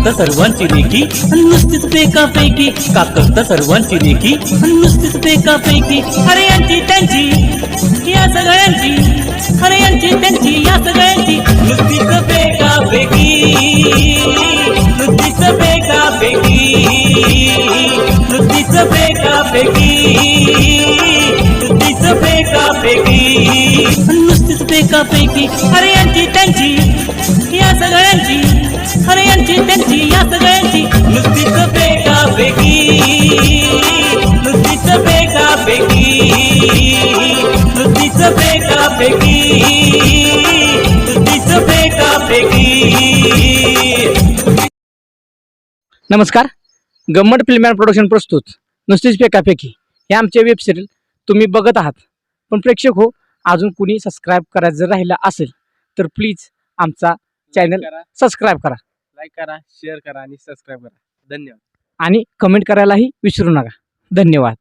करता सर्वांची आणि नुसतीच बेकापैकी का करता सर्वांची आणि नुसतीच बेकापैकी अरे यांची त्यांची या सगळ्यांची अरे यांची त्यांची या सगळ्यांची नुसतीच बेकापैकी नुसतीच बेकापैकी नुसतीच बेकापैकी बेकापैकी नुसतीच बेकापैकी अरे यांची त्यांची या सगळ्यांची. अरे यांची त्यांची या सगळ्यांची. नुसतीच बेकापैकी नुसतीच बेकापैकी नुसतीच बेकापैकी नुसतीच बेकापैकी नमस्कार. गंमत फिल्म अँड प्रोडक्शन प्रस्तुत. नुसतीच पेकापेकी हे आमचे वेब सिरियल तुम्ही बघत आहात. पण प्रेक्षक हो अजून कुणी सबस्क्राईब करायचं जर राहिला असेल तर प्लीज आमचा चॅनल करा. सबस्क्राईब करा. लाईक करा शेअर करा आणि सबस्क्राईब करा. धन्यवाद. आणि कमेंट करायलाही विसरू नका. धन्यवाद.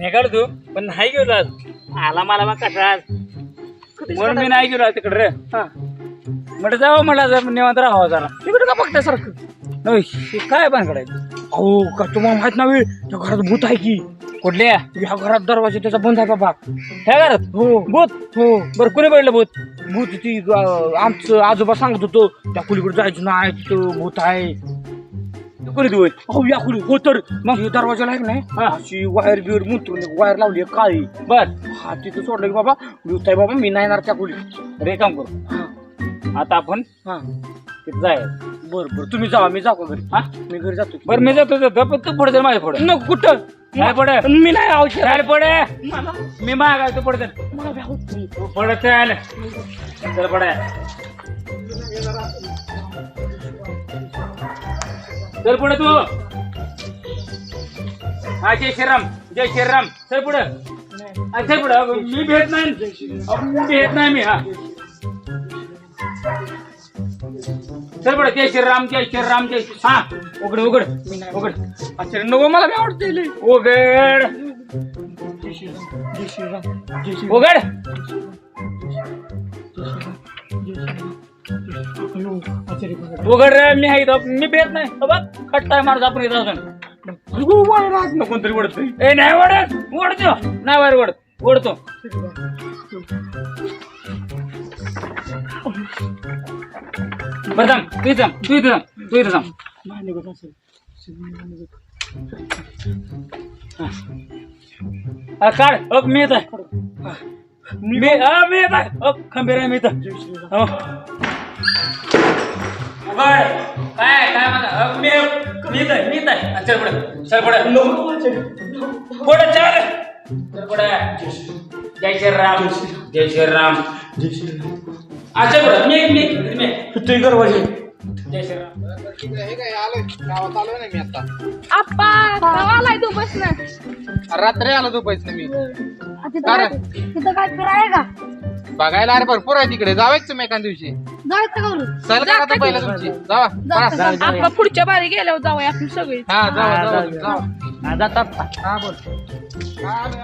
निघाल तू पण नाही गेलो आज. आला मला मग कसा म्हणून मी नाही गेलो तिकडे रे. म्हटलं जावं मला जर निवांत राहावं जरा. तिकडे का बघताय सारखं? नाही, हे काय पण करायचं अहो का तुम्हाला माहीत नाही त्या घरात भूत आहे की? कुठल्या ह्या घरात दरवाजा त्याचा बंद आहे बाबा. ह्या घरात? हो. भूत? हो. बरं कुणी पडलं भूत? भूत ती अं, आमचं आजोबा सांगत होतो त्या कुलीकडे जायचं नाही तिथं भूत आहे. कोणी दिवस हो या खोली हो तर. मग? हे दरवाजा लाग नाही. अशी वायर बिअर मुंतरून एक वायर लावली आहे काळी. बर. हा तिथं सोडलं की बाबा आहे बाबा मी नाही येणार त्या खोली रे काम करू. आता आपण हा. तिथं जाय बर बर. तुम्ही जावा मी जाऊ का घरी. हा? मी घरी जातो बरं मी जातो जातो. पण तू पुढे जा माझ्या पुढे. नको कुठं? काय पडे मी नाही औषध काय पडे मी मागाय तू पडत पडत चाल. चल पडे चल पुढे तू. हा जय श्रीराम जय श्रीराम. चल पुढे. चल पुढे. मी भेट नाही. मी भेट नाही मी हा. चल पुढे जय श्रीराम जय श्रीराम जय श्री- हा उघड उघड उघड. अच्छा नको मला मी आवडते उघड. उघड. उघड रे मी आहे इथं. मी भेट नाही. हो बघ मारत आपण इथं असून कोणतरी ओढत ए नाही ओढत. ओढतो. नाही वर ओढत. ओढतो. बरं थांब तू इथं थांब, तू इथं थांब, तू इथं थांब. हा, काढ. अग मी येत आहे मी हा मी येत आहे अग खंबीर आहे मी हो. उघड. काय काय म्हणा? मी मी येत आहे मी येत आहे चल पुढे चल पुढे. पुढे चल. चल पुढे. जय श्रीराम जय श्रीराम. अच्छा पुढे. मी मी मी. आप्पा आलाय तू बस ना रात्री आलो तू पैसे मी तिथं? काय तिथं काय फिराय का? बघायला अरे भरपूर आहे तिकडे. जावायच तुम्ही एका दिवशी. जायचं का करू चल का आता पहिला तुमची जावा. बरा. आपला पुढच्या बारी गेल्यावर जाऊया आपण सगळे. हा जावा जावा जावा. जातात हा बोल हा, आलोय,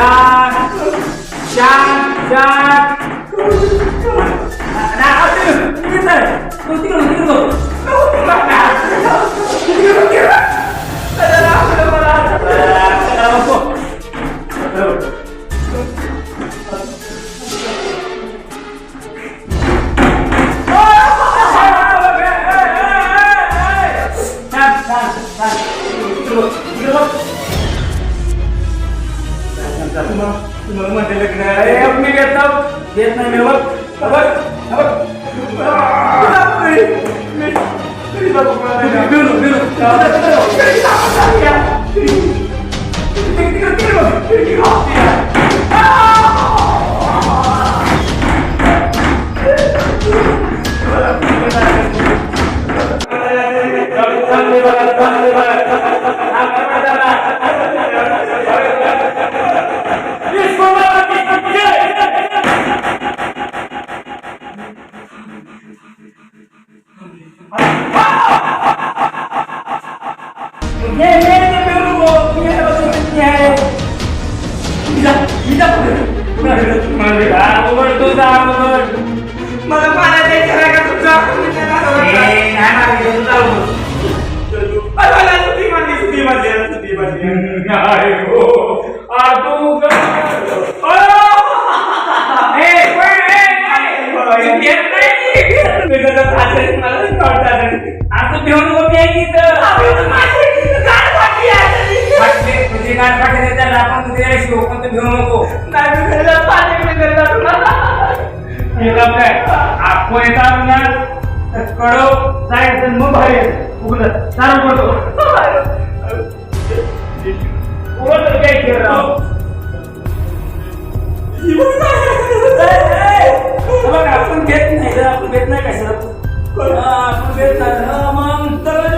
Yeah. 你不能这打的你 कडव जायचं मग बाहेर उघडत चालू करतो उघडत काय आपण घेत नाही आपण घेत नाही कशाला. हा, आपण घेत नाही हा, मग चला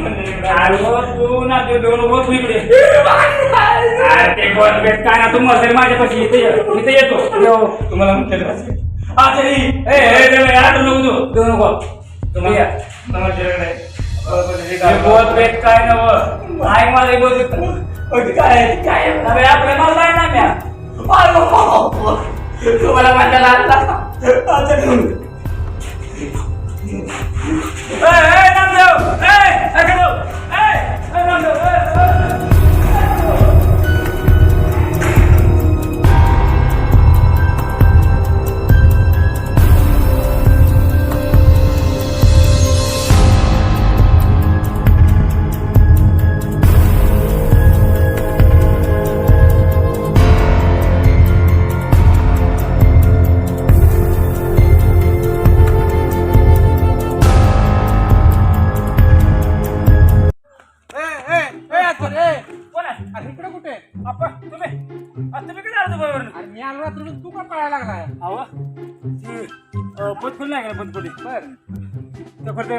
तू ना ते दोन बघ इकडे. ते बेट काय ना तू मसेल माझ्यापाशी. इथे. इथे येतो. तुम्हाला म्हणते. हा तरी देवा, या तू नको देऊ. नको. तुम्ही या. ते गोल बेट काय नव? आई मला बोल काय काय? आपल्या मला नाही ना म्या तुम्हाला माझ्या ए ए नामदेव ए अगं ए ए नामदेव ए ए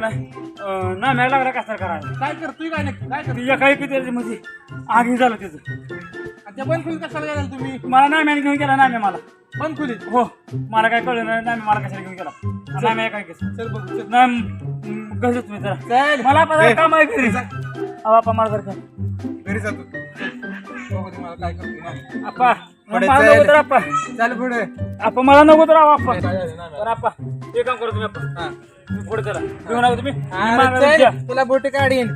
खोलीत ना मॅला लागला कसा करायला? काय करतोय काय नक्की काय करतोय? ती एका एक त्याच्या म्हणजे आगी झालं त्याचं आणि त्या बंद खोलीत कशाला गेला तुम्ही? मला नाम्याने घेऊन गेला नाम्या मला. बंद खोलीत? हो मला काय कळलं नाही नाम्या मला कशाला घेऊन गेला? नाम्या काय चल बघ चल. नाम घरी तुम्ही जरा. चल. मला पण काम आहे घरी. अहो, बापा मला जर का घरी जातो बघू तुम्हाला काय करतोय. ना आप्पा पुढे मला. नको तर चल पुढे. आप्पा मला नको तर हे काम करा तुम्ही हा. पुढे चला. भिवू नका तुम्ही. मी अरे मागं चल, तुमच्या. तुला बोटी काढीन.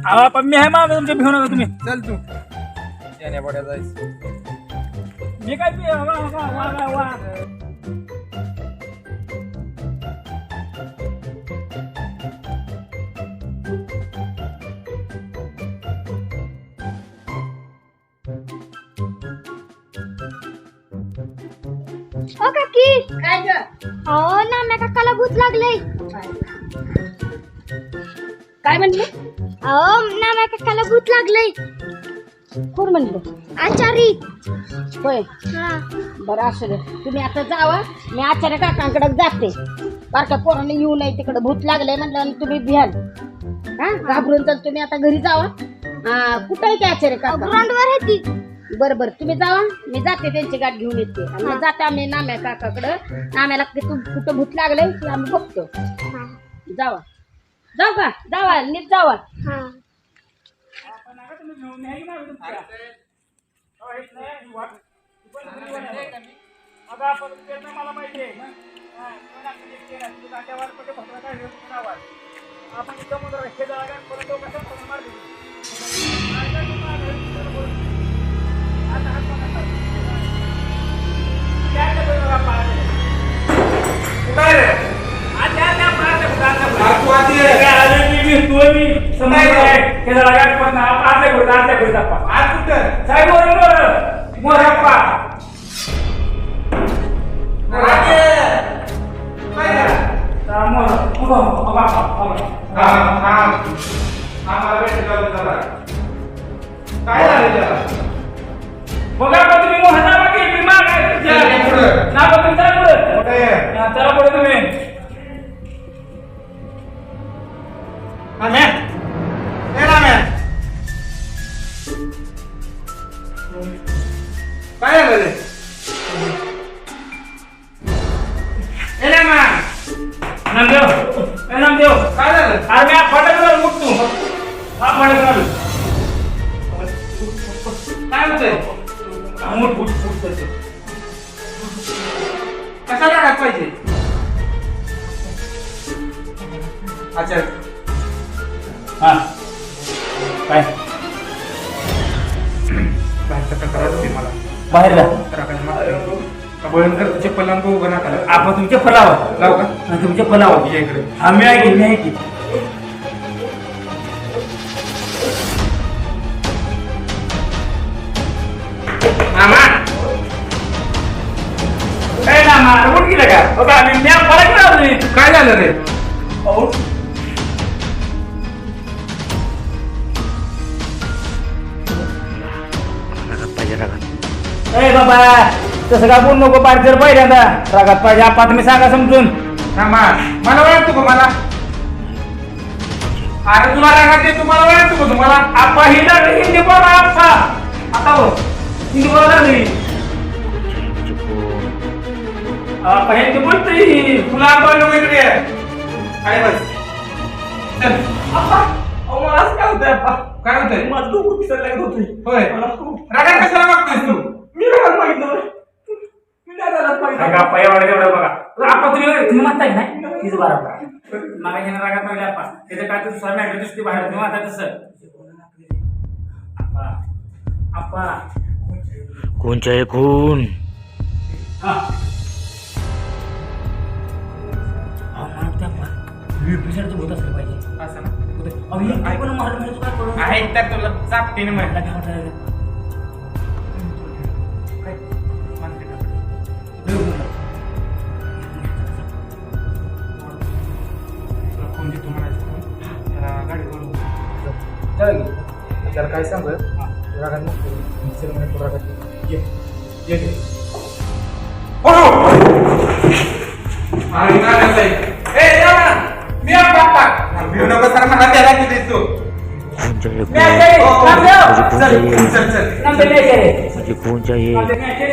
मी आहे मागं तुमच्या भिवू नका तुम्ही. चल तू. जायचं. मी काय ते- वा वा वा वा वा. ओ काकी. काय ग? अहो नाम्या काकाला भूत लागले. काय म्हणले? अहो नाम्या काकाला भूत लागले. कोण म्हणलं? आचारी. होय. हा. बरं असू दे. तुम्ही आता जावा. मी आचार्य काकांकडे जाते. बारक्या पोराने येऊ नये तिकडे. भूत लागले म्हणलं आणि तुम्ही भियाल हा? घाबरून तर तुम्ही आता घरी जावा. हा, कुठं आहे ते आचार्य काका? ग्राउंडवर आहे ती. बरं बरं तुम्ही जावा मी जाते त्यांची गाठ घेऊन येते. आणि मग जाते आम्ही नाम्या काकाकडं. नाम्याला ते तू कुठं भूत लागलंय ते आम्ही बघतो. हा जावा. जाऊ का? जावा नीट जावा. हा. आपण त्यांना मला माहिती आहे हा, पण आपण ते केलं. त्या बरोबर आपण आले. आता त्या त्या पाहत्या कुठं, आता कुठं. हे आले की मी, अच्छा हा. काय? बाहेरचा मला. बाहेर जा. मागतोय. का बळवंत चप्पल लावून उभं नका आपण तुमच्या फलावर लाव. का? तुमच्या फलावर ये इकडे. आम्ही आहे की मी आहे की? मामा. ना उठ गेलं का? बघा मी मी फरक नाही. काय झालं रे? तसं का बोल नको पाहिजे पहिल्यांदा रागात पाहिजे. आपा तुम्ही सांगा समजून. थांबा. मला ओळखतो का मला अरे तुला रागात येतो मला ओळखतो का तुम्हाला? आपा ही लागली हिंदी बोला आपा आता हो. हिंदी बोला लागली आपा हिंदी बोलतोय तुला आपण इकडे? ये. काय बस. चल. आपा अहो मला असं काय होतंय काय होतंय? माझं डोकं पिसायला लागत होतंय होय. मला खूप रागात कशाला मागतोयस तू? मी रागात मागितलं पाहिजे आपा एवढं बघा. आपा तुम्ही तुम्ही म्हणताय ना तीच बारा मला घेणं रागात मागले आपा त्याचं काय तर स्वामी ऍड्रेस दिसते बाहेर. तुम्ही तसं. आपा कोणच्या आहे हा. मला वाटतं आपा Kaisang kan? Gerakanmu ah. bisa dengan gerakan Iya, iya deh. Oh! Waduh! Mari nanya sih. Eh, jangan! Mia bapak! Ambil nama sarana hati lagi di situ. Mia jadi, ambil! Ambil aja deh. Ambil aja.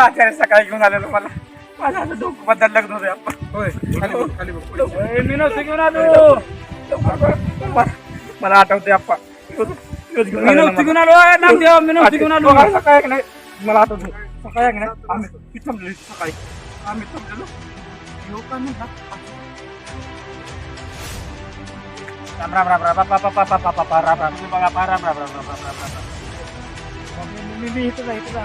आचार्य सकाळी घेऊन आलेलो मला. माझं असं डोकं बदल लग्न होते आपण होय खाली बघ खाली बघ मी नव्हतं घेऊन आलो. मला- मला आठवते आप्पा. रोज- रोज घेऊन मी आलेला नव्हतं मला. घेऊन आलो. नामदेव मी नव्हतं घेऊन आलो. सकाळी सकाळी एक नाही. मला आठवते सकाळी एक नाही. आम्ही मी थांबलेलो सकाळी. आम्ही थांबलेलो. लोक म्हणला राम राम राम राम. राम राम राम राम राम राम राम राम. तुम्ही बघा पा राम राम राम राम राम राम राम मी मी इथं जा इथं जा.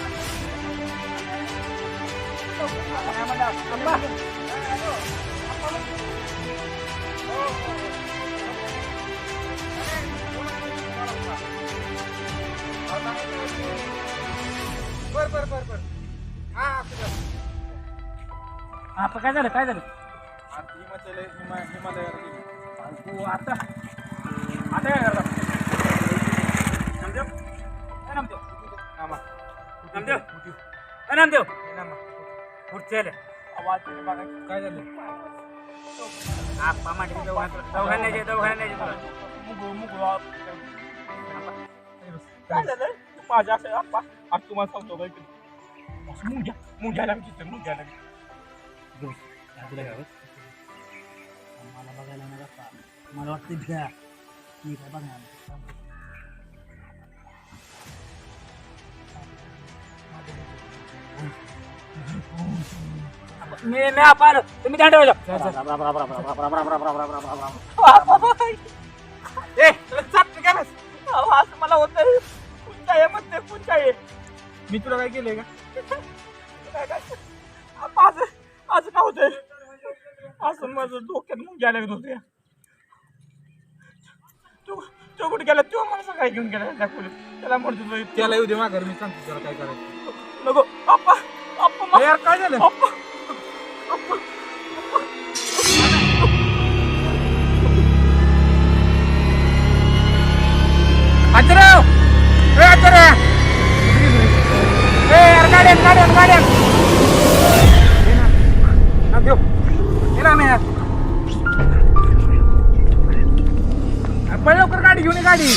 आहे बर बर बर बर हा हा तुझं. आता काय झालं काय झालं आता हिमाचल हिमा- हिमालयाला गेलो. तू आता आता काय करता नामदेव ए नामदेव मामा, नामदेव ए नामदेव खुर्च्या काय झालं? आप्पा मांडली दवाखान्यात दवाखान्याचे दवाखान्याचे तुला. काय झालं? माझ्या असं आप्पा आज तुम्हाला सांगतो बाई मुंग्या मुंग्याला विचार मुंग्याला मला बघायला नाही का मला वाटतं घ्या मी काय बघणार मी मी आलो तुम्ही ठेवलं ए काय असं मला होत कुंचा आहे म्हणते कुंचा आहे मी तुला काय केलंय का काय काय आप्पा, असं असं का होतंय असं माझं डोक्यात मुंग्या लागत होते तो तो कुठे गेला तो मला सकाळी घेऊन गेला दाखवलं त्याला म्हणतो त्याला येऊ दे माघार मी सांगतो त्याला काय करायचं नको आप्पा मा- यार काय झालं? आचराव! ए आचरा ए यार गाड्या गाड्या गाड्या घेऊ. ये ना यार पण लवकर गाडी घेऊन ये गाडी.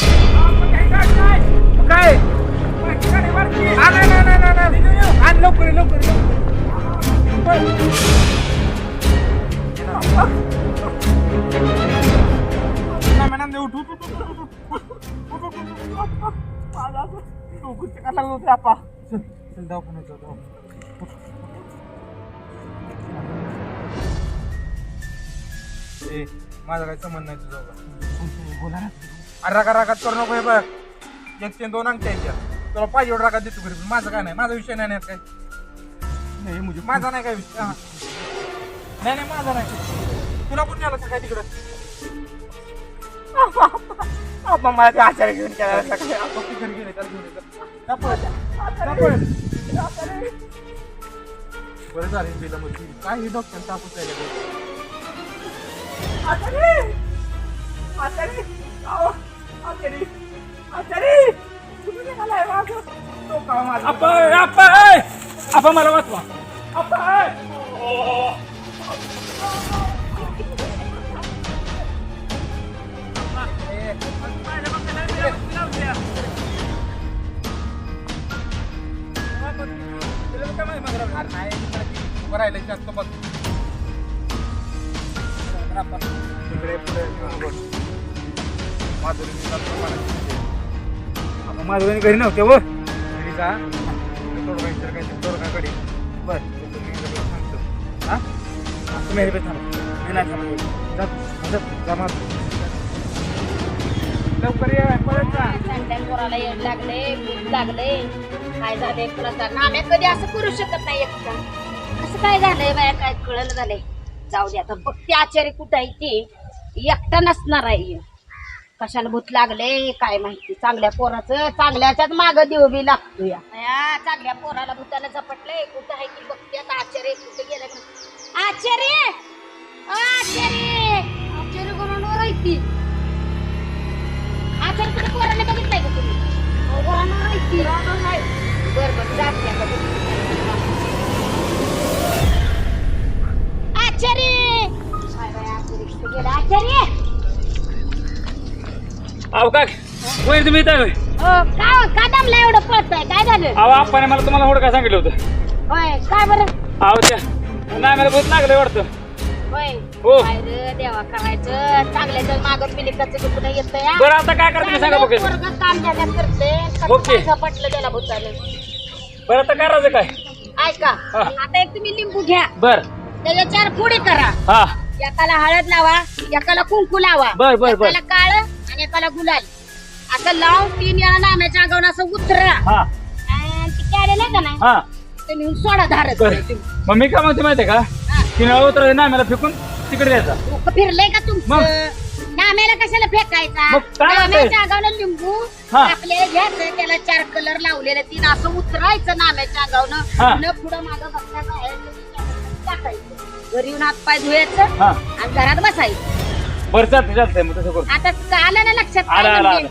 दवाखान्यात जाऊ, दवाखान्यात. ए माझा काही संबंध नाही तुझा बोला अरे रागा रागात करू नको हे बघ एक ते दोन अंक आहेत तुला पाहिजे एवढं रागात देतो घरी पण माझं काय नाही माझा विषय नाही ना यात काय नाही म्हणजे माझा नाही काय विषय. नाही नाही माझा नाही तुला कोण नेलं काय तिकडं आपण मला ते आचार्य घेऊन केला सकाळी बघ ते घरी गेले त्याला घेऊन येतात. बरं झालं बिला मग काय हे डॉक्टर तापूस राहिले आचार्य आचार्य अहो, ए! उभं राहिलं जास्त बघ तिकडे पुढे माझ्या घरी नव्हते व घरी जा तोडगा इतर काय तोडगाकडे बर. सांगतो हा? तुम्ही हे थांबा. नाही थांबा जा जा, जा माधुरी. लवकर ये परत लागले लागले. काय झालंय सांग आम्ही कधी असं करू शकत नाही एकटा. असं काय झालंय बाया? काय कळलं झालंय? जाऊ दे आता बघते आचार्य कुठं आहे ते. एकटा नसणार आहे कशाला भूत लागले काय माहिती? चांगल्या पोराचं चांगल्याच्याच माग देऊ बी लागतो या चांगल्या पोराला भूताला झपटलंय. कुठं आहे की बघते आता आचार्य कुठे गेलं का? आचार्य अ, आचार्य आचार्य कोणावर आहे ती. आचार्य कुठे पोराने बघितलंय का तुम्ही? माहिती बर बर जाते आता बघते. आचार्य काय बाई, आचार्य कुठे गेला? आचार्य अहो काय? वैर तुम्ही इथं होय हो, का का दमला एवढं पळतंय? काय झालं? अहो आप्पाने मला तुम्हाला हुडका सांगितलं होतं. होय काय बरं? अहो त्या नाही मला भूत लागलं वाटतं. होय. हो. काय रे देवा करायचं? चांगल्याच्या मागं पिलिकाचं दुखणं येतं बरं आता काय करते सांगा बघ काम जगात करते ओके. झपटलं त्याला भूताने. बरं आता करायचं काय? ऐका हा. आता एक तुम्ही लिंबू घ्या. बर. त्याच्या चार पुढे करा. हा. एकाला हळद लावा एकाला कुंकू लावा. बर, बर, बर. एकाला काळ आणि एकाला गुलाल. असं लावून तीन वेळा नाम्याच्या अंगावर असं उतरा. हा. आणि ते का नाही? हा. ते नेऊन सोडा धारत बर. मग मी काय म्हणते माहितीये का? तिने उतर नाम्याला फेकून तिकडे द्यायचा. डोकं फिरलंय का मग? तुमचं नाम्याला कशाला फेकायचा? मग काय? नाम्याच्या लिंबू? हा. आपल्याला घ्यायचं त्याला चार कलर लावलेले तीन असं उतरायचं नाम्याच्या हा. न पुढं मागं बघता बाहेर टाकायचं. घरी येऊन हात पाय धुयाचं हा. आणि घरात बसायचं. बरं चालते मग तसं करू. आता आलं ना लक्षात? काय आला आला? आला.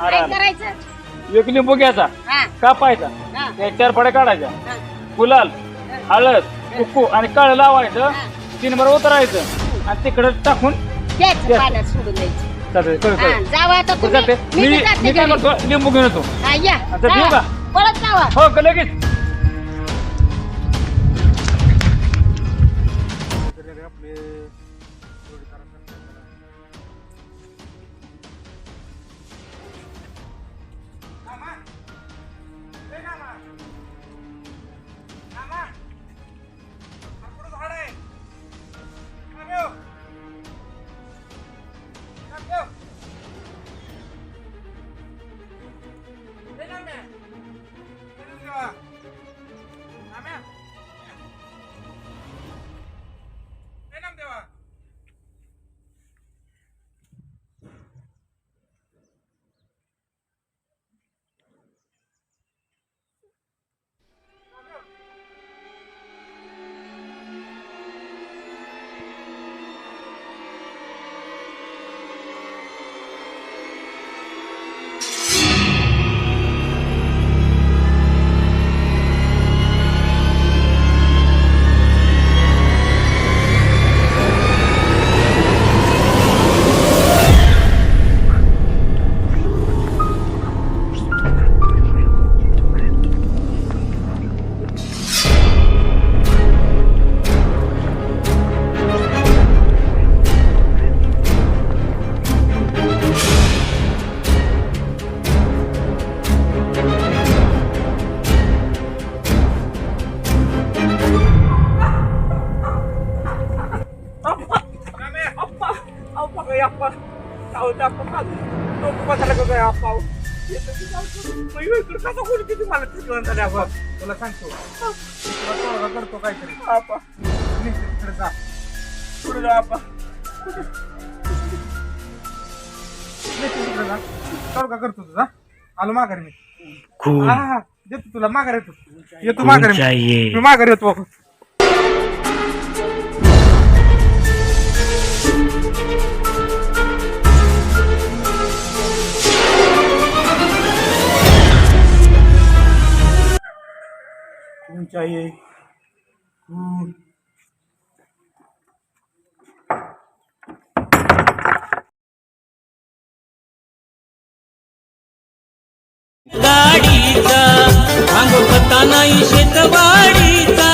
काय आला. करायचं? एक लिंबू घ्यायचा हा. कापायचा हा. त्या चार फड्या काढायच्या. हा. गुलाल हळद कुक्कू आणि काळ लावायचं. तीन बरं उतरायचं. आणि तिकडे टाकून द्यायचं. पाण्यात सोडून द्यायचं. चालतंय करू हा, करू जावा आता बरं तुम्ही. चालते मी मी बी जाते मी काय घरी. करतो? लिंबू घेऊन येतो. हा, या. आता ठेवू जावा. का? पळत जावा. हो का लगेच. आलो माघारी मी. खून हा हा देतो तुला माघार येतो. येतो माघारी खून चाहिए मी माघार येतो खून चाहिए खून गाडीचा भांगो पत्ता नाही शेतवाडीचा